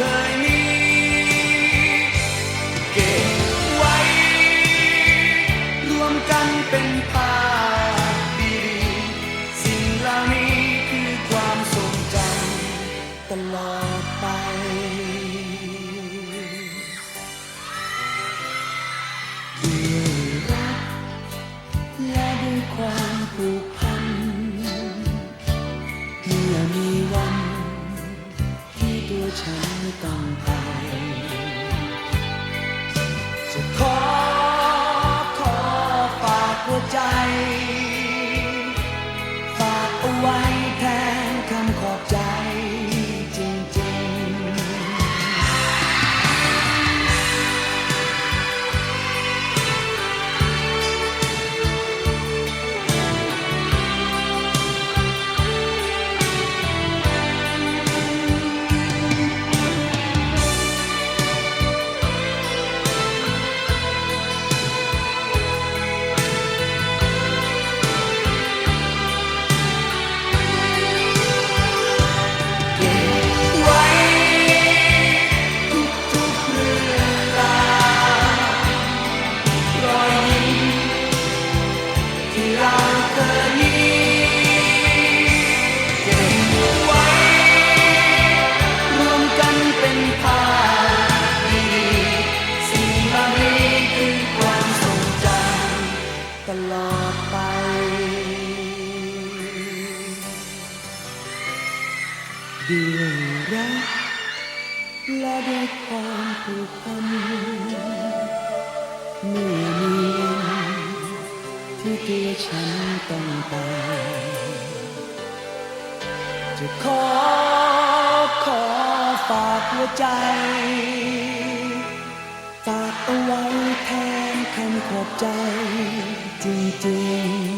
เคยมีเก็บไว้ รวมกันเป็นภา และด้วยความผูกพันเมื่อมีวันที่ตัวฉันต้องไปจะขอขอฝากหัวใจ ฝากเอาไว้แทนคำขอบใจจริงๆ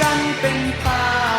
กันเป็นภา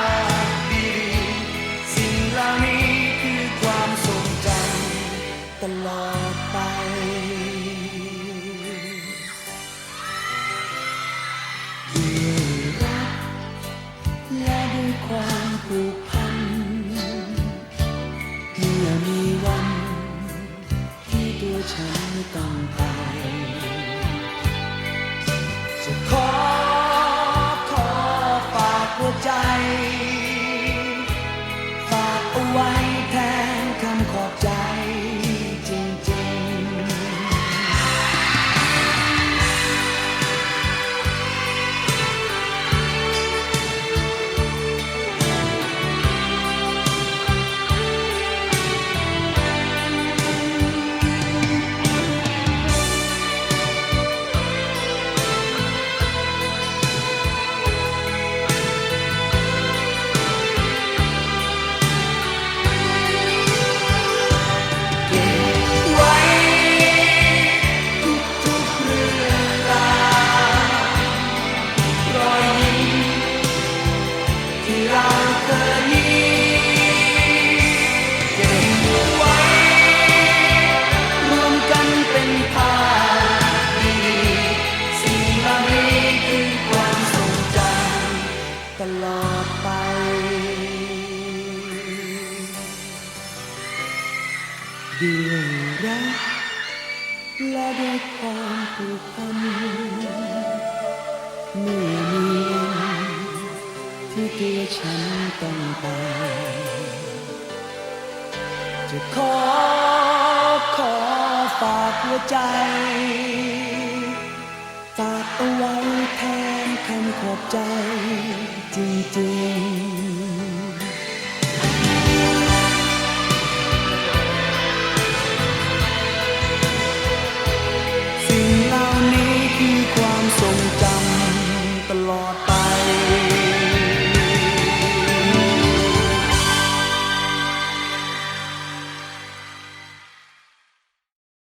ผูกพันเมื่อมีที่ตัวฉันต้องไปจะขอขอฝากหัวใจ ฝากเอาไว้แทนคำขอบใจจริงๆ